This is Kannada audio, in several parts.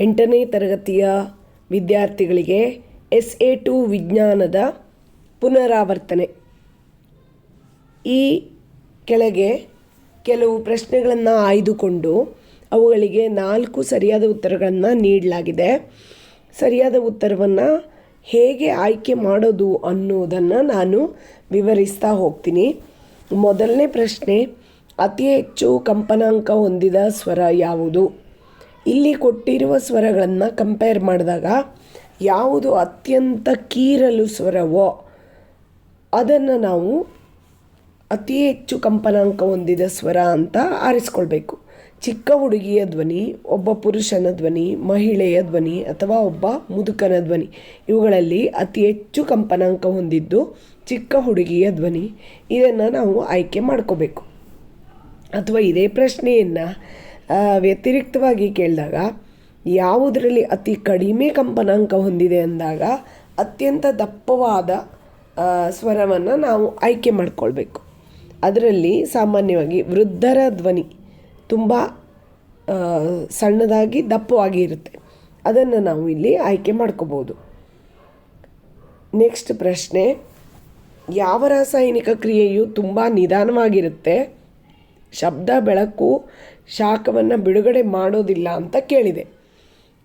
ಎಂಟನೇ ತರಗತಿಯ ವಿದ್ಯಾರ್ಥಿಗಳಿಗೆ ಎಸ್ ಎ ಟು ವಿಜ್ಞಾನದ ಪುನರಾವರ್ತನೆ. ಈ ಕೆಳಗೆ ಕೆಲವು ಪ್ರಶ್ನೆಗಳನ್ನು ಆಯ್ದುಕೊಂಡು ಅವುಗಳಿಗೆ ನಾಲ್ಕು ಸರಿಯಾದ ಉತ್ತರಗಳನ್ನು ನೀಡಲಾಗಿದೆ. ಸರಿಯಾದ ಉತ್ತರವನ್ನು ಹೇಗೆ ಆಯ್ಕೆ ಮಾಡೋದು ಅನ್ನೋದನ್ನು ನಾನು ವಿವರಿಸ್ತಾ ಹೋಗ್ತೀನಿ. ಮೊದಲನೇ ಪ್ರಶ್ನೆ, ಅತಿ ಹೆಚ್ಚು ಕಂಪನಾಂಕ ಹೊಂದಿದ ಸ್ವರ ಯಾವುದು? ಇಲ್ಲಿ ಕೊಟ್ಟಿರುವ ಸ್ವರಗಳನ್ನು ಕಂಪೇರ್ ಮಾಡಿದಾಗ ಯಾವುದು ಅತ್ಯಂತ ಕೀರಲು ಸ್ವರವೋ ಅದನ್ನು ನಾವು ಅತಿ ಹೆಚ್ಚು ಕಂಪನಾಂಕ ಹೊಂದಿದ ಸ್ವರ ಅಂತ ಆರಿಸ್ಕೊಳ್ಬೇಕು. ಚಿಕ್ಕ ಹುಡುಗಿಯ ಧ್ವನಿ, ಒಬ್ಬ ಪುರುಷನ ಧ್ವನಿ, ಮಹಿಳೆಯ ಧ್ವನಿ ಅಥವಾ ಒಬ್ಬ ಮುದುಕನ ಧ್ವನಿ ಇವುಗಳಲ್ಲಿ ಅತಿ ಹೆಚ್ಚು ಕಂಪನಾಂಕ ಹೊಂದಿದ್ದು ಚಿಕ್ಕ ಹುಡುಗಿಯ ಧ್ವನಿ. ಇದನ್ನು ನಾವು ಆಯ್ಕೆ ಮಾಡ್ಕೋಬೇಕು. ಅಥವಾ ಇದೇ ಪ್ರಶ್ನೆಯನ್ನು ವ್ಯತಿರಿಕ್ತವಾಗಿ ಕೇಳಿದಾಗ, ಯಾವುದರಲ್ಲಿ ಅತಿ ಕಡಿಮೆ ಕಂಪನಾಂಕ ಹೊಂದಿದೆ ಅಂದಾಗ ಅತ್ಯಂತ ದಪ್ಪವಾದ ಸ್ವರವನ್ನು ನಾವು ಆಯ್ಕೆ ಮಾಡಿಕೊಳ್ಬೇಕು. ಅದರಲ್ಲಿ ಸಾಮಾನ್ಯವಾಗಿ ವೃದ್ಧರ ಧ್ವನಿ ತುಂಬ ಸಣ್ಣದಾಗಿ, ದಪ್ಪವಾಗಿ ಇರುತ್ತೆ. ಅದನ್ನು ನಾವು ಇಲ್ಲಿ ಆಯ್ಕೆ ಮಾಡ್ಕೋಬೋದು. ನೆಕ್ಸ್ಟ್ ಪ್ರಶ್ನೆ, ಯಾವ ರಾಸಾಯನಿಕ ಕ್ರಿಯೆಯು ತುಂಬ ನಿಧಾನವಾಗಿರುತ್ತೆ? ಶಬ್ದ, ಬೆಳಕು ಶಾಖವನ್ನು ಬಿಡುಗಡೆ ಮಾಡೋದಿಲ್ಲ ಅಂತ ಕೇಳಿದೆ.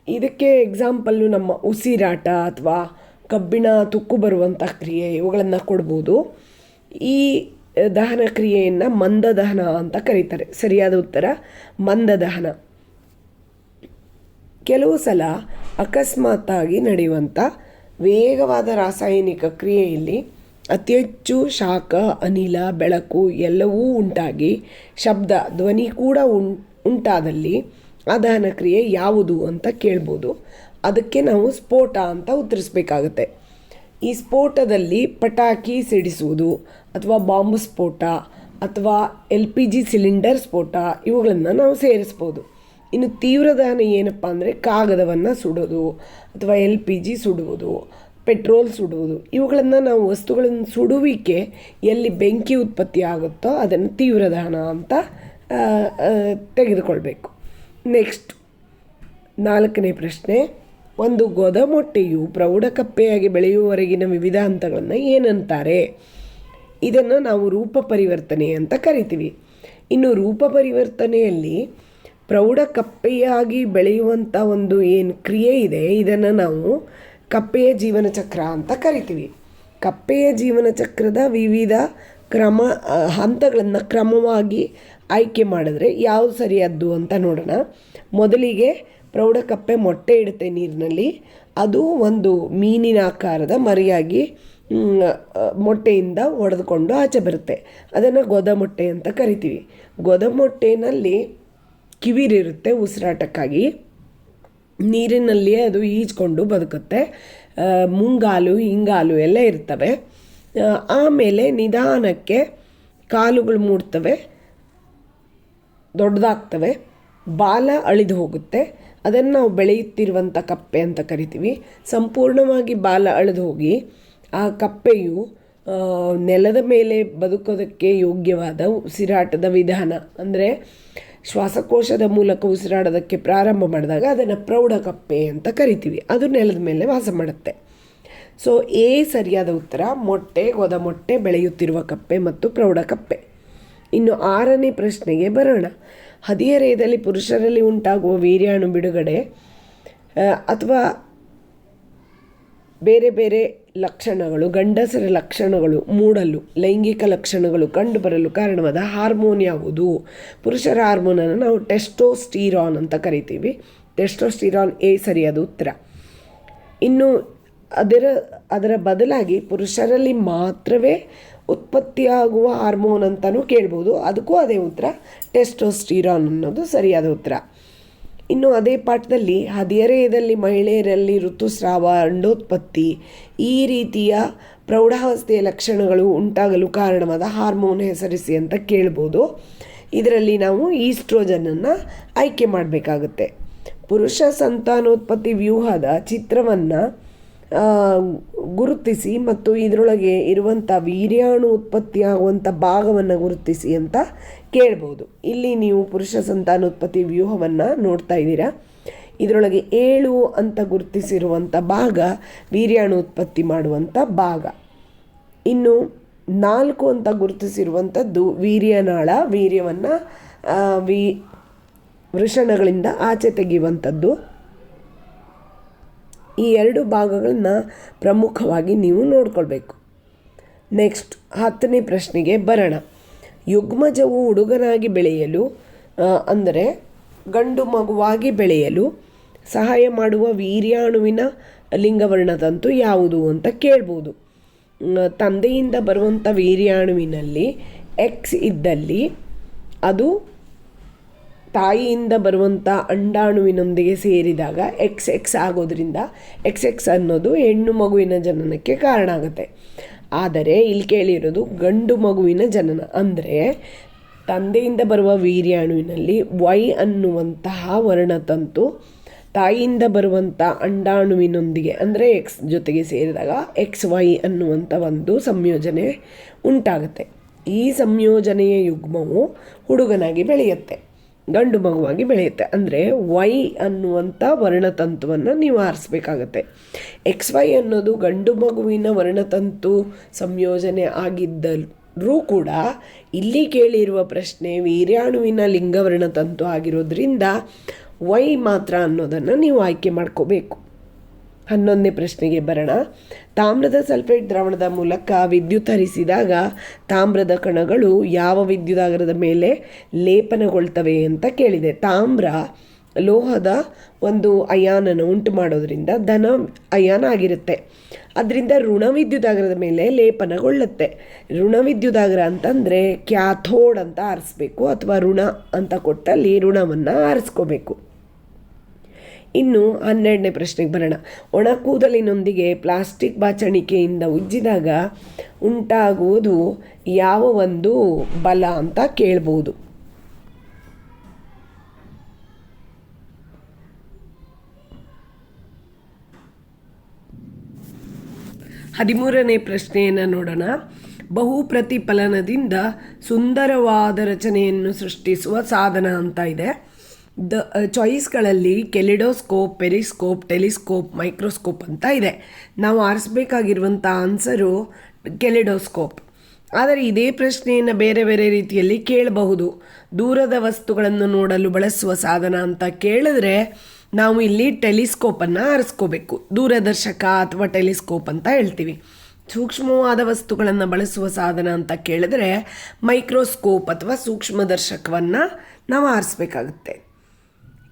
ಇದಕ್ಕೆ ಎಕ್ಸಾಂಪಲ್ಲು ನಮ್ಮ ಉಸಿರಾಟ ಅಥವಾ ಕಬ್ಬಿಣ ತುಕ್ಕು ಬರುವಂಥ ಕ್ರಿಯೆ ಇವುಗಳನ್ನು ಕೊಡ್ಬೋದು. ಈ ದಹನ ಕ್ರಿಯೆಯನ್ನು ಮಂದ ದಹನ ಅಂತ ಕರೀತಾರೆ. ಸರಿಯಾದ ಉತ್ತರ ಮಂದ ದಹನ ಕೆಲವು ಸಲ ಅಕಸ್ಮಾತ್ತಾಗಿ ನಡೆಯುವಂಥ ವೇಗವಾದ ರಾಸಾಯನಿಕ ಕ್ರಿಯೆಯಲ್ಲಿ ಅತಿ ಹೆಚ್ಚು ಶಾಖ, ಅನಿಲ, ಬೆಳಕು ಎಲ್ಲವೂ ಉಂಟಾಗಿ ಶಬ್ದ, ಧ್ವನಿ ಕೂಡ ಉಂಟಾದಲ್ಲಿ ಆ ಕ್ರಿಯೆ ಯಾವುದು ಅಂತ ಕೇಳ್ಬೋದು. ಅದಕ್ಕೆ ನಾವು ಸ್ಫೋಟ ಅಂತ ಉತ್ತರಿಸ್ಬೇಕಾಗತ್ತೆ. ಈ ಸ್ಫೋಟದಲ್ಲಿ ಪಟಾಕಿ ಸಿಡಿಸುವುದು ಅಥವಾ ಬಾಂಬ್ ಸ್ಫೋಟ ಅಥವಾ ಎಲ್ ಪಿ ಜಿ ಸಿಲಿಂಡರ್ ಸ್ಫೋಟ ಇವುಗಳನ್ನು ನಾವು ಸೇರಿಸ್ಬೋದು. ಇನ್ನು ತೀವ್ರ ದಹನ ಏನಪ್ಪ ಅಂದರೆ ಕಾಗದವನ್ನು ಸುಡೋದು ಅಥವಾ ಎಲ್ ಪಿ ಜಿ ಸುಡುವುದು. ಪೆಟ್ರೋಲ್ ಸುಡುವುದು. ಇವುಗಳನ್ನು ನಾವು ವಸ್ತುಗಳನ್ನು ಸುಡುವಿಕೆ ಎಲ್ಲಿ ಬೆಂಕಿ ಉತ್ಪತ್ತಿ ಆಗುತ್ತೋ ಅದನ್ನು ತೀವ್ರ ದಹನ ಅಂತ ತೆಗೆದುಕೊಳ್ಬೇಕು. ನೆಕ್ಸ್ಟ್ ನಾಲ್ಕನೇ ಪ್ರಶ್ನೆ, ಒಂದು ಗೋದಮೊಟ್ಟೆಯು ಪ್ರೌಢ ಕಪ್ಪೆಯಾಗಿ ಬೆಳೆಯುವವರೆಗಿನ ವಿವಿಧ ಹಂತಗಳನ್ನು ಏನಂತಾರೆ? ಇದನ್ನು ನಾವು ರೂಪ ಪರಿವರ್ತನೆ ಅಂತ ಕರಿತೀವಿ. ಇನ್ನು ರೂಪ ಪರಿವರ್ತನೆಯಲ್ಲಿ ಪ್ರೌಢ ಕಪ್ಪೆಯಾಗಿ ಬೆಳೆಯುವಂಥ ಒಂದು ಏನು ಕ್ರಿಯೆ ಇದೆ, ಇದನ್ನು ನಾವು ಕಪ್ಪೆಯ ಜೀವನ ಚಕ್ರ ಅಂತ ಕರಿತೀವಿ. ಕಪ್ಪೆಯ ಜೀವನ ಚಕ್ರದ ವಿವಿಧ ಕ್ರಮ ಹಂತಗಳನ್ನು ಕ್ರಮವಾಗಿ ಆಯ್ಕೆ ಮಾಡಿದ್ರೆ ಯಾವುದು ಸರಿಯಾದ್ದು ಅಂತ ನೋಡೋಣ. ಮೊದಲಿಗೆ ಪ್ರೌಢ ಕಪ್ಪೆ ಮೊಟ್ಟೆ ಇಡುತ್ತೆ ನೀರಿನಲ್ಲಿ. ಅದು ಒಂದು ಮೀನಿನ ಆಕಾರದ ಮರಿಯಾಗಿ ಮೊಟ್ಟೆಯಿಂದ ಒಡೆದುಕೊಂಡು ಆಚೆ ಬರುತ್ತೆ. ಅದನ್ನು ಗೊದ ಮೊಟ್ಟೆ ಅಂತ ಕರಿತೀವಿ. ಗೊದ ಮೊಟ್ಟೆನಲ್ಲಿ ಕಿವಿರಿರುತ್ತೆ ಉಸಿರಾಟಕ್ಕಾಗಿ. ನೀರಿನಲ್ಲಿಯೇ ಅದು ಈಜ್ಕೊಂಡು ಬದುಕುತ್ತೆ. ಮುಂಗಾಲು, ಹಿಂಗಾಲು ಎಲ್ಲ ಇರ್ತವೆ. ಆಮೇಲೆ ನಿಧಾನಕ್ಕೆ ಕಾಲುಗಳು ಮೂಡ್ತವೆ. ದೊಡ್ಡದಾಗ್ತವೆ. ಬಾಲ ಅಳಿದು ಹೋಗುತ್ತೆ. ಅದನ್ನು ನಾವು ಬೆಳೆಯುತ್ತಿರುವಂಥ ಕಪ್ಪೆ ಅಂತ ಕರಿತೀವಿ. ಸಂಪೂರ್ಣವಾಗಿ ಬಾಲ ಅಳೆದು ಹೋಗಿ ಆ ಕಪ್ಪೆಯು ನೆಲದ ಮೇಲೆ ಬದುಕೋದಕ್ಕೆ ಯೋಗ್ಯವಾದ ಉಸಿರಾಟದ ವಿಧಾನ. ಅಂದರೆ ಶ್ವಾಸಕೋಶದ ಮೂಲಕ ಉಸಿರಾಡೋದಕ್ಕೆ ಪ್ರಾರಂಭ ಮಾಡಿದಾಗ ಅದನ್ನು ಪ್ರೌಢ ಕಪ್ಪೆ ಅಂತ ಕರಿತೀವಿ. ಅದು ನೆಲದ ಮೇಲೆ ವಾಸ ಮಾಡುತ್ತೆ. ಸೊ ಎ ಸರಿಯಾದ ಉತ್ತರ, ಮೊಟ್ಟೆ ಗೊದ ಮೊಟ್ಟೆ ಬೆಳೆಯುತ್ತಿರುವ ಕಪ್ಪೆ ಮತ್ತು ಪ್ರೌಢ ಕಪ್ಪೆ. ಇನ್ನು ಆರನೇ ಪ್ರಶ್ನೆಗೆ ಬರೋಣ. ಹದಿಹರೆಯದಲ್ಲಿ ಪುರುಷರಲ್ಲಿ ಉಂಟಾಗುವ ವೀರ್ಯಾಣು ಬಿಡುಗಡೆ ಅಥವಾ ಬೇರೆ ಬೇರೆ ಲಕ್ಷಣಗಳು, ಗಂಡಸರ ಲಕ್ಷಣಗಳು, ಮೂಡಲು, ಲೈಂಗಿಕ ಲಕ್ಷಣಗಳು ಕಂಡುಬರಲು ಕಾರಣವಾದ ಹಾರ್ಮೋನ್ ಯಾವುದು? ಪುರುಷರ ಹಾರ್ಮೋನನ್ನು ನಾವು ಟೆಸ್ಟೋಸ್ಟೀರಾನ್ ಅಂತ ಕರಿತೀವಿ. ಟೆಸ್ಟೋಸ್ಟೀರಾನ್ ಎ ಸರಿಯಾದ ಉತ್ತರ. ಇನ್ನು ಅದರ ಅದರ ಬದಲಾಗಿ ಪುರುಷರಲ್ಲಿ ಮಾತ್ರವೇ ಉತ್ಪತ್ತಿಯಾಗುವ ಹಾರ್ಮೋನ್ ಅಂತಲೂ ಕೇಳ್ಬೋದು. ಅದಕ್ಕೂ ಅದೇ ಉತ್ತರ. ಟೆಸ್ಟೋಸ್ಟಿರಾನ್ ಅನ್ನೋದು ಸರಿಯಾದ ಉತ್ತರ. ಇನ್ನು ಅದೇ ಪಾಠದಲ್ಲಿ ಹದಿಹರೆಯದಲ್ಲಿ ಮಹಿಳೆಯರಲ್ಲಿ ಋತುಸ್ರಾವ, ಅಂಡೋತ್ಪತ್ತಿ ಈ ರೀತಿಯ ಪ್ರೌಢಾವಸ್ಥೆಯ ಲಕ್ಷಣಗಳು ಉಂಟಾಗಲು ಕಾರಣವಾದ ಹಾರ್ಮೋನ್ ಹೆಸರಿಸಿ ಅಂತ ಕೇಳ್ಬೋದು. ಇದರಲ್ಲಿ ನಾವು ಈಸ್ಟ್ರೋಜನನ್ನು ಆಯ್ಕೆ ಮಾಡಬೇಕಾಗುತ್ತೆ. ಪುರುಷ ಸಂತಾನೋತ್ಪತ್ತಿ ವ್ಯೂಹದ ಚಿತ್ರವನ್ನು ಗುರುತಿಸಿ ಮತ್ತು ಇದರೊಳಗೆ ಇರುವಂಥ ವೀರ್ಯಾಣು ಉತ್ಪತ್ತಿಯಾಗುವಂಥ ಭಾಗವನ್ನು ಗುರುತಿಸಿ ಅಂತ ಕೇಳ್ಬೋದು. ಇಲ್ಲಿ ನೀವು ಪುರುಷ ಸಂತಾನೋತ್ಪತ್ತಿ ವ್ಯೂಹವನ್ನು ನೋಡ್ತಾ ಇದ್ದೀರಾ. ಇದರೊಳಗೆ ಏಳು ಅಂತ ಗುರುತಿಸಿರುವಂಥ ಭಾಗ ವೀರ್ಯಾಣು ಉತ್ಪತ್ತಿ ಮಾಡುವಂಥ ಭಾಗ. ಇನ್ನು ನಾಲ್ಕು ಅಂತ ಗುರುತಿಸಿರುವಂಥದ್ದು ವೀರ್ಯನಾಳ ವೀರ್ಯವನ್ನು ವಿ ವೃಷಣಗಳಿಂದ ಆಚೆ ತೆಗೆಯುವಂಥದ್ದು ಈ ಎರಡು ಭಾಗಗಳನ್ನ ಪ್ರಮುಖವಾಗಿ ನೀವು ನೋಡ್ಕೊಳ್ಬೇಕು. ನೆಕ್ಸ್ಟ್ ಹತ್ತನೇ ಪ್ರಶ್ನೆಗೆ ಬರೋಣ. ಯುಗ್ಮಜವು ಹುಡುಗನಾಗಿ ಬೆಳೆಯಲು ಅಂದರೆ ಗಂಡು ಮಗುವಾಗಿ ಬೆಳೆಯಲು ಸಹಾಯ ಮಾಡುವ ವೀರ್ಯಾಣುವಿನ ಲಿಂಗವರ್ಣದಂತು ಯಾವುದು ಅಂತ ಕೇಳ್ಬೋದು. ತಂದೆಯಿಂದ ಬರುವಂಥ ವೀರ್ಯಾಣುವಿನಲ್ಲಿ ಎಕ್ಸ್ ಇದ್ದಲ್ಲಿ ಅದು ತಾಯಿಯಿಂದ ಬರುವಂಥ ಅಂಡಾಣುವಿನೊಂದಿಗೆ ಸೇರಿದಾಗ ಎಕ್ಸ್ ಎಕ್ಸ್ ಆಗೋದ್ರಿಂದ ಎಕ್ಸ್ ಎಕ್ಸ್ ಅನ್ನೋದು ಹೆಣ್ಣು ಮಗುವಿನ ಜನನಕ್ಕೆ ಕಾರಣ ಆಗುತ್ತೆ. ಆದರೆ ಇಲ್ಲಿ ಕೇಳಿರೋದು ಗಂಡು ಮಗುವಿನ ಜನನ. ಅಂದರೆ ತಂದೆಯಿಂದ ಬರುವ ವೀರ್ಯಾಣುವಿನಲ್ಲಿ ವೈ ಅನ್ನುವಂತಹ ವರ್ಣತಂತು ತಾಯಿಯಿಂದ ಬರುವಂಥ ಅಂಡಾಣುವಿನೊಂದಿಗೆ, ಅಂದರೆ ಎಕ್ಸ್ ಜೊತೆಗೆ ಸೇರಿದಾಗ ಎಕ್ಸ್ ವೈ ಅನ್ನುವಂಥ ಒಂದು ಸಂಯೋಜನೆ ಉಂಟಾಗುತ್ತೆ. ಈ ಸಂಯೋಜನೆಯ ಯುಗ್ಮವು ಹುಡುಗನಾಗಿ ಬೆಳೆಯುತ್ತೆ. ಗಂಡು ಮಗುವಾಗಿ ಬೆಳೆಯುತ್ತೆ. ಅಂದರೆ ವೈ ಅನ್ನುವಂಥ ವರ್ಣತಂತುವನ್ನು ನೀವು ಆರಿಸ್ಬೇಕಾಗತ್ತೆ. ಎಕ್ಸ್ ವೈ ಅನ್ನೋದು ಗಂಡು ಮಗುವಿನ ವರ್ಣತಂತು ಸಂಯೋಜನೆ ಆಗಿದ್ದರೂ ಕೂಡ ಇಲ್ಲಿ ಕೇಳಿರುವ ಪ್ರಶ್ನೆ ವೀರ್ಯಾಣುವಿನ ಲಿಂಗವರ್ಣತಂತು ಆಗಿರೋದ್ರಿಂದ ವೈ ಮಾತ್ರ ಅನ್ನೋದನ್ನು ನೀವು ಆಯ್ಕೆ ಮಾಡ್ಕೋಬೇಕು. ಹನ್ನೊಂದನೇ ಪ್ರಶ್ನೆಗೆ ಬರೋಣ. ತಾಮ್ರದ ಸಲ್ಫೇಟ್ ದ್ರಾವಣದ ಮೂಲಕ ವಿದ್ಯುತ್ ಹರಿಸಿದಾಗ ತಾಮ್ರದ ಕಣಗಳು ಯಾವ ವಿದ್ಯುದಾಗರದ ಮೇಲೆ ಲೇಪನಗೊಳ್ತವೆ ಅಂತ ಕೇಳಿದೆ. ತಾಮ್ರ ಲೋಹದ ಒಂದು ಅಯಾನನ ಉಂಟು ಮಾಡೋದರಿಂದ ಧನ ಅಯಾನ ಆಗಿರುತ್ತೆ. ಅದರಿಂದ ಋಣ ವಿದ್ಯುದಾಗರದ ಮೇಲೆ ಲೇಪನಗೊಳ್ಳುತ್ತೆ. ಋಣ ವಿದ್ಯುದಾಗರ ಅಂತಂದರೆ ಕ್ಯಾಥೋಡ್ ಅಂತ ಆರಿಸ್ಬೇಕು ಅಥವಾ ಋಣ ಅಂತ ಕೊಟ್ಟಲ್ಲಿ ಋಣವನ್ನು ಆರಿಸ್ಕೋಬೇಕು. ಇನ್ನು ಹನ್ನೆರಡನೇ ಪ್ರಶ್ನೆಗೆ ಬರೋಣ. ಒಣ ಕೂದಲಿನೊಂದಿಗೆ ಪ್ಲಾಸ್ಟಿಕ್ ಬಾಚಣಿಕೆಯಿಂದ ಉಜ್ಜಿದಾಗ ಉಂಟಾಗುವುದು ಯಾವ ಒಂದು ಬಲ ಅಂತ ಕೇಳ್ಬೋದು. ಹದಿಮೂರನೇ ಪ್ರಶ್ನೆಯನ್ನು ನೋಡೋಣ. ಬಹು ಪ್ರತಿಫಲನದಿಂದ ಸುಂದರವಾದ ರಚನೆಯನ್ನು ಸೃಷ್ಟಿಸುವ ಸಾಧನ ಅಂತ ಇದೆ. ದ ಚಾಯ್ಸ್ಗಳಲ್ಲಿ ಕೆಲಿಡೋಸ್ಕೋಪ್ ಪೆರಿಸ್ಕೋಪ್ ಟೆಲಿಸ್ಕೋಪ್ ಮೈಕ್ರೋಸ್ಕೋಪ್ ಅಂತ ಇದೆ. ನಾವು ಆರಿಸ್ಬೇಕಾಗಿರುವಂಥ ಆನ್ಸರು ಕೆಲಿಡೋಸ್ಕೋಪ್ ಆದರೆ ಇದೇ ಪ್ರಶ್ನೆಯನ್ನು ಬೇರೆ ಬೇರೆ ರೀತಿಯಲ್ಲಿ ಕೇಳಬಹುದು. ದೂರದ ವಸ್ತುಗಳನ್ನು ನೋಡಲು ಬಳಸುವ ಸಾಧನ ಅಂತ ಕೇಳಿದ್ರೆ ನಾವು ಇಲ್ಲಿ ಟೆಲಿಸ್ಕೋಪನ್ನು ಆರಿಸ್ಕೋಬೇಕು. ದೂರದರ್ಶಕ ಅಥವಾ ಟೆಲಿಸ್ಕೋಪ್ ಅಂತ ಹೇಳ್ತೀವಿ. ಸೂಕ್ಷ್ಮವಾದ ವಸ್ತುಗಳನ್ನು ಬಳಸುವ ಸಾಧನ ಅಂತ ಕೇಳಿದ್ರೆ ಮೈಕ್ರೋಸ್ಕೋಪ್ ಅಥವಾ ಸೂಕ್ಷ್ಮದರ್ಶಕವನ್ನು ನಾವು ಆರಿಸ್ಬೇಕಾಗುತ್ತೆ.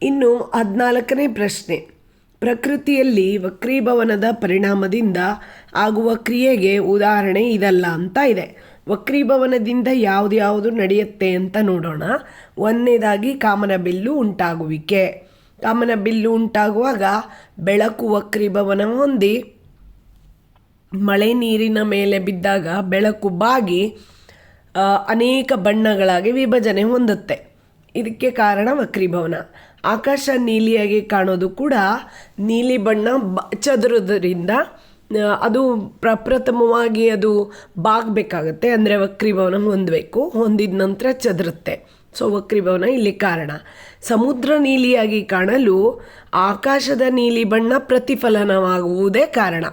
ಇನ್ನು ಹದಿನಾಲ್ಕನೇ ಪ್ರಶ್ನೆ. ಪ್ರಕೃತಿಯಲ್ಲಿ ವಕ್ರೀಭವನದ ಪರಿಣಾಮದಿಂದ ಆಗುವ ಕ್ರಿಯೆಗೆ ಉದಾಹರಣೆ ಇದಲ್ಲ ಅಂತ ಇದೆ. ವಕ್ರೀಭವನದಿಂದ ಯಾವುದು ನಡೆಯುತ್ತೆ ಅಂತ ನೋಡೋಣ. ಒಂದನೇದಾಗಿ ಕಾಮನ ಬಿಲ್ಲು ಉಂಟಾಗುವಿಕೆ. ಕಾಮನ ಬಿಲ್ಲು ಉಂಟಾಗುವಾಗ ಬೆಳಕು ವಕ್ರೀಭವನ ಹೊಂದಿ, ಮಳೆ ನೀರಿನ ಮೇಲೆ ಬಿದ್ದಾಗ ಬೆಳಕು ಬಾಗಿ ಅನೇಕ ಬಣ್ಣಗಳಾಗಿ ವಿಭಜನೆ ಹೊಂದುತ್ತೆ. ಇದಕ್ಕೆ ಕಾರಣ ವಕ್ರೀಭವನ ಆಕಾಶ ನೀಲಿಯಾಗಿ ಕಾಣೋದು ಕೂಡ ನೀಲಿ ಬಣ್ಣ ಬ ಚದುರೋದ್ರಿಂದ ಅದು ಪ್ರಪ್ರಥಮವಾಗಿ ಅದು ಬಾಗಬೇಕಾಗತ್ತೆ, ಅಂದರೆ ವಕ್ರೀಭವನ ಹೊಂದಬೇಕು. ಹೊಂದಿದ ನಂತರ ಚದುರುತ್ತೆ. ಸೊ ವಕ್ರೀಭವನ ಇಲ್ಲಿ ಕಾರಣ. ಸಮುದ್ರ ನೀಲಿಯಾಗಿ ಕಾಣಲು ಆಕಾಶದ ನೀಲಿ ಬಣ್ಣ ಪ್ರತಿಫಲನವಾಗುವುದೇ ಕಾರಣ.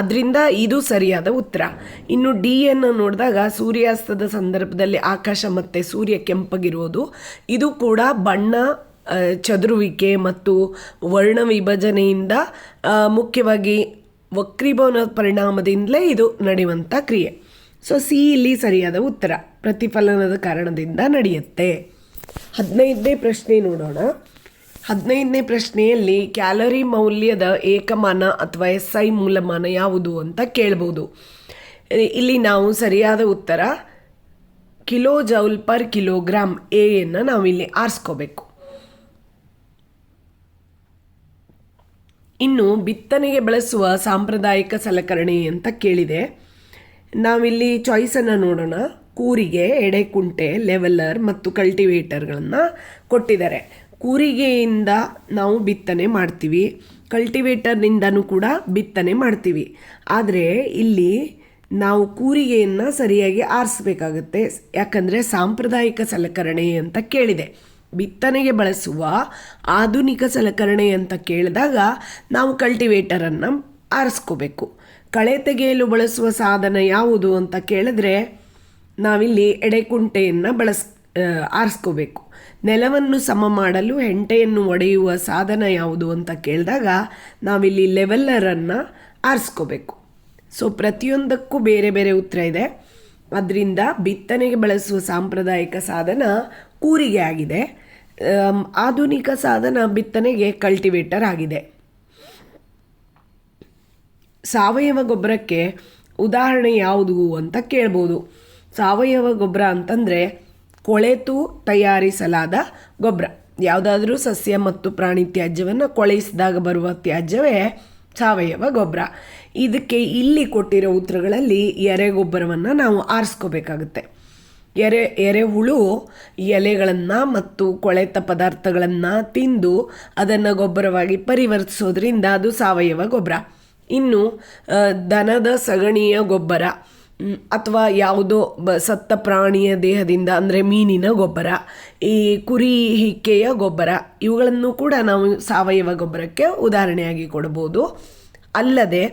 ಅದರಿಂದ ಇದು ಸರಿಯಾದ ಉತ್ತರ. ಇನ್ನು ಡಿ ಅನ್ನು ನೋಡಿದಾಗ ಸೂರ್ಯಾಸ್ತದ ಸಂದರ್ಭದಲ್ಲಿ ಆಕಾಶ ಮತ್ತು ಸೂರ್ಯ ಕೆಂಪಗಿರುವುದು ಇದು ಕೂಡ ಬಣ್ಣ ಚದುರುವಿಕೆ ಮತ್ತು ವರ್ಣ ವಿಭಜನೆಯಿಂದ ಮುಖ್ಯವಾಗಿ ವಕ್ರೀಭವನ ಪರಿಣಾಮದಿಂದಲೇ ಇದು ನಡೆಯುವಂಥ ಕ್ರಿಯೆ. ಸೊ ಸಿ ಇಲ್ಲಿ ಸರಿಯಾದ ಉತ್ತರ. ಪ್ರತಿಫಲನದ ಕಾರಣದಿಂದ ನಡೆಯುತ್ತೆ. ಹದಿನೈದನೇ ಪ್ರಶ್ನೆ ನೋಡೋಣ. ಹದಿನೈದನೇ ಪ್ರಶ್ನೆಯಲ್ಲಿ ಕ್ಯಾಲರಿ ಮೌಲ್ಯದ ಏಕಮಾನ ಅಥವಾ ಎಸ್ ಐ ಮೂಲಮಾನ ಯಾವುದು ಅಂತ ಕೇಳ್ಬೋದು. ಇಲ್ಲಿ ನಾವು ಸರಿಯಾದ ಉತ್ತರ ಕಿಲೋ ಜೌಲ್ ಪರ್ ಕಿಲೋಗ್ರಾಮ್ ಎಯನ್ನು ನಾವಿಲ್ಲಿ ಆರಿಸ್ಕೋಬೇಕು. ಇನ್ನು ಬಿತ್ತನೆಗೆ ಬಳಸುವ ಸಾಂಪ್ರದಾಯಿಕ ಸಲಕರಣೆ ಅಂತ ಕೇಳಿದೆ. ನಾವಿಲ್ಲಿ ಚಾಯ್ಸನ್ನು ನೋಡೋಣ. ಕೂರಿಗೆ ಎಡೆಕುಂಟೆ ಲೆವೆಲ್ಲರ್ ಮತ್ತು ಕಲ್ಟಿವೇಟರ್ಗಳನ್ನು ಕೊಟ್ಟಿದ್ದಾರೆ. ಕೂರಿಗೆಯಿಂದ ನಾವು ಬಿತ್ತನೆ ಮಾಡ್ತೀವಿ. ಕಲ್ಟಿವೇಟರ್ನಿಂದನೂ ಕೂಡ ಬಿತ್ತನೆ ಮಾಡ್ತೀವಿ. ಆದರೆ ಇಲ್ಲಿ ನಾವು ಕೂರಿಗೆಯನ್ನು ಸರಿಯಾಗಿ ಆರಿಸ್ಬೇಕಾಗತ್ತೆ. ಯಾಕಂದರೆ ಸಾಂಪ್ರದಾಯಿಕ ಸಲಕರಣೆ ಅಂತ ಕೇಳಿದೆ. ಬಿತ್ತನೆಗೆ ಬಳಸುವ ಆಧುನಿಕ ಸಲಕರಣೆ ಅಂತ ಕೇಳಿದಾಗ ನಾವು ಕಲ್ಟಿವೇಟರನ್ನು ಆರಿಸ್ಕೋಬೇಕು. ಕಳೆ ತೆಗೆಯಲು ಬಳಸುವ ಸಾಧನ ಯಾವುದು ಅಂತ ಕೇಳಿದ್ರೆ ನಾವಿಲ್ಲಿ ಎಡೆಕುಂಟೆಯನ್ನು ಬಳಸ್ ಆರಿಸ್ಕೋಬೇಕು. ನೆಲವನ್ನು ಸಮ ಮಾಡಲು ಹೆಂಟೆಯನ್ನು ಒಡೆಯುವ ಸಾಧನ ಯಾವುದು ಅಂತ ಕೇಳಿದಾಗ ನಾವಿಲ್ಲಿ ಲೆವೆಲ್ಲರನ್ನು ಆರಿಸ್ಕೋಬೇಕು. ಸೊ ಪ್ರತಿಯೊಂದಕ್ಕೂ ಬೇರೆ ಬೇರೆ ಉತ್ತರ ಇದೆ. ಅದರಿಂದ ಬಿತ್ತನೆಗೆ ಬಳಸುವ ಸಾಂಪ್ರದಾಯಿಕ ಸಾಧನ ಕೂರಿಗೆ ಆಗಿದೆ. ಆಧುನಿಕ ಸಾಧನ ಬಿತ್ತನೆಗೆ ಕಲ್ಟಿವೇಟರ್ ಆಗಿದೆ. ಸಾವಯವ ಗೊಬ್ಬರಕ್ಕೆ ಉದಾಹರಣೆ ಯಾವುದು ಅಂತ ಕೇಳ್ಬೋದು. ಸಾವಯವ ಗೊಬ್ಬರ ಅಂತಂದರೆ ಕೊಳೆತು ತಯಾರಿಸಲಾದ ಗೊಬ್ಬರ. ಯಾವುದಾದ್ರೂ ಸಸ್ಯ ಮತ್ತು ಪ್ರಾಣಿ ತ್ಯಾಜ್ಯವನ್ನು ಕೊಳೆಯಿಸಿದಾಗ ಬರುವ ತ್ಯಾಜ್ಯವೇ ಸಾವಯವ ಗೊಬ್ಬರ. ಇದಕ್ಕೆ ಇಲ್ಲಿ ಕೊಟ್ಟಿರೋ ಉತ್ತರಗಳಲ್ಲಿ ಎರೆಗೊಬ್ಬರವನ್ನು ನಾವು ಆರಿಸ್ಕೋಬೇಕಾಗುತ್ತೆ. ಎರೆ ಎರೆಹುಳು ಎಲೆಗಳನ್ನು ಮತ್ತು ಕೊಳೆತ ಪದಾರ್ಥಗಳನ್ನು ತಿಂದು ಅದನ್ನು ಗೊಬ್ಬರವಾಗಿ ಪರಿವರ್ತಿಸೋದ್ರಿಂದ ಅದು ಸಾವಯವ ಗೊಬ್ಬರ. ಇನ್ನು ದನದ ಸಗಣಿಯ ಗೊಬ್ಬರ. ಅಥವಾ ಯಾವುದೋ ಬ ಸತ್ತ ಪ್ರಾಣಿಯ ದೇಹದಿಂದ, ಅಂದರೆ ಮೀನಿನ ಗೊಬ್ಬರ, ಈ ಕುರಿ ಹಿಕ್ಕೆಯ ಗೊಬ್ಬರ, ಇವುಗಳನ್ನು ಕೂಡ ನಾವು ಸಾವಯವ ಗೊಬ್ಬರಕ್ಕೆ ಉದಾಹರಣೆಯಾಗಿ ಕೊಡ್ಬೋದು ಅಲ್ಲದೆ,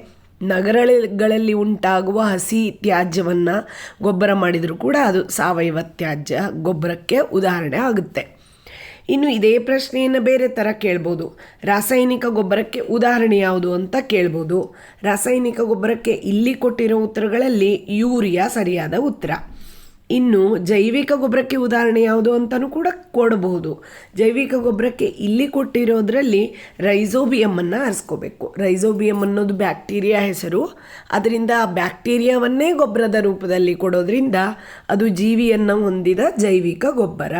ನಗರಗಳಲ್ಲಿ ಉಂಟಾಗುವ ಹಸಿ ತ್ಯಾಜ್ಯವನ್ನು ಗೊಬ್ಬರ ಮಾಡಿದರೂ ಕೂಡ ಅದು ಸಾವಯವ ತ್ಯಾಜ್ಯ ಗೊಬ್ಬರಕ್ಕೆ ಉದಾಹರಣೆ ಆಗುತ್ತೆ. ಇನ್ನು ಇದೇ ಪ್ರಶ್ನೆಯನ್ನು ಬೇರೆ ಥರ ಕೇಳ್ಬೋದು. ರಾಸಾಯನಿಕ ಗೊಬ್ಬರಕ್ಕೆ ಉದಾಹರಣೆ ಯಾವುದು ಅಂತ ಕೇಳ್ಬೋದು. ರಾಸಾಯನಿಕ ಗೊಬ್ಬರಕ್ಕೆ ಇಲ್ಲಿ ಕೊಟ್ಟಿರೋ ಉತ್ತರಗಳಲ್ಲಿ ಯೂರಿಯಾ ಸರಿಯಾದ ಉತ್ತರ. ಇನ್ನು ಜೈವಿಕ ಗೊಬ್ಬರಕ್ಕೆ ಉದಾಹರಣೆ ಯಾವುದು ಅಂತಲೂ ಕೂಡ ಕೊಡಬಹುದು ಜೈವಿಕ ಗೊಬ್ಬರಕ್ಕೆ ಇಲ್ಲಿ ಕೊಟ್ಟಿರೋದ್ರಲ್ಲಿ ರೈಸೋಬಿಯಮನ್ನು ಆರಿಸ್ಕೋಬೇಕು. ರೈಸೋಬಿಯಮ್ ಅನ್ನೋದು ಬ್ಯಾಕ್ಟೀರಿಯಾ ಹೆಸರು. ಅದರಿಂದ ಆ ಬ್ಯಾಕ್ಟೀರಿಯಾವನ್ನೇ ಗೊಬ್ಬರದ ರೂಪದಲ್ಲಿ ಕೊಡೋದ್ರಿಂದ ಅದು ಜೀವಿಯನ್ನು ಹೊಂದಿದ ಜೈವಿಕ ಗೊಬ್ಬರ.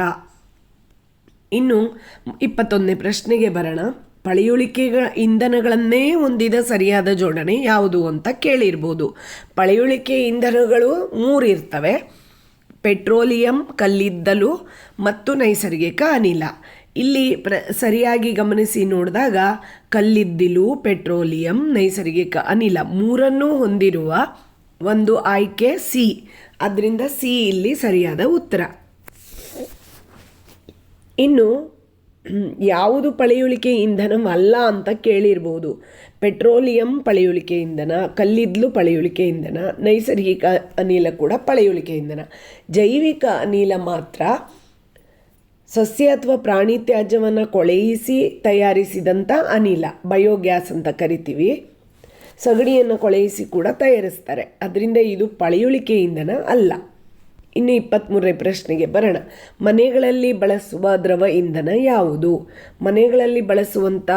ಇನ್ನು ಇಪ್ಪತ್ತೊಂದನೇ ಪ್ರಶ್ನೆಗೆ ಬರೋಣ. ಪಳೆಯುಳಿಕೆಗಳ ಇಂಧನಗಳನ್ನೇ ಹೊಂದಿದ ಸರಿಯಾದ ಜೋಡಣೆ ಯಾವುದು ಅಂತ ಕೇಳಿರ್ಬೋದು. ಪಳೆಯುಳಿಕೆ ಇಂಧನಗಳು ಮೂರು ಇರ್ತವೆ ಪೆಟ್ರೋಲಿಯಂ, ಕಲ್ಲಿದ್ದಲು ಮತ್ತು ನೈಸರ್ಗಿಕ ಅನಿಲ. ಇಲ್ಲಿ ಪ್ರ ಸರಿಯಾಗಿ ಗಮನಿಸಿ ನೋಡಿದಾಗ ಕಲ್ಲಿದ್ದಿಲು, ಪೆಟ್ರೋಲಿಯಂ, ನೈಸರ್ಗಿಕ ಅನಿಲ ಮೂರನ್ನೂ ಹೊಂದಿರುವ ಒಂದು ಆಯ್ಕೆ ಸಿ. ಅದರಿಂದ ಸಿ ಇಲ್ಲಿ ಸರಿಯಾದ ಉತ್ತರ. ಇನ್ನು, ಯಾವುದು ಪಳೆಯುಳಿಕೆ ಇಂಧನವಲ್ಲ ಅಂತ ಕೇಳಿರ್ಬೋದು. ಪೆಟ್ರೋಲಿಯಂ ಪಳೆಯುಳಿಕೆ ಇಂಧನ ಕಲ್ಲಿದ್ದಲು ಪಳೆಯುಳಿಕೆ ಇಂಧನ, ನೈಸರ್ಗಿಕ ಅನಿಲ ಕೂಡ ಪಳೆಯುಳಿಕೆ ಇಂಧನ. ಜೈವಿಕ ಅನಿಲ ಮಾತ್ರ ಸಸ್ಯ ಅಥವಾ ಪ್ರಾಣಿ ತ್ಯಾಜ್ಯವನ್ನು ಕೊಳೆಯಿಸಿ ತಯಾರಿಸಿದಂಥ ಅನಿಲ, ಬಯೋಗ್ಯಾಸ್ ಅಂತ ಕರಿತೀವಿ. ಸಗಣಿಯನ್ನು ಕೊಳೆಯಿಸಿ ಕೂಡ ತಯಾರಿಸ್ತಾರೆ. ಅದರಿಂದ ಇದು ಪಳೆಯುಳಿಕೆ ಇಂಧನ ಅಲ್ಲ. ಇನ್ನು ಇಪ್ಪತ್ತ್ಮೂರನೇ ಪ್ರಶ್ನೆಗೆ ಬರೋಣ. ಮನೆಗಳಲ್ಲಿ ಬಳಸುವ ದ್ರವ ಇಂಧನ ಯಾವುದು? ಮನೆಗಳಲ್ಲಿ ಬಳಸುವಂಥ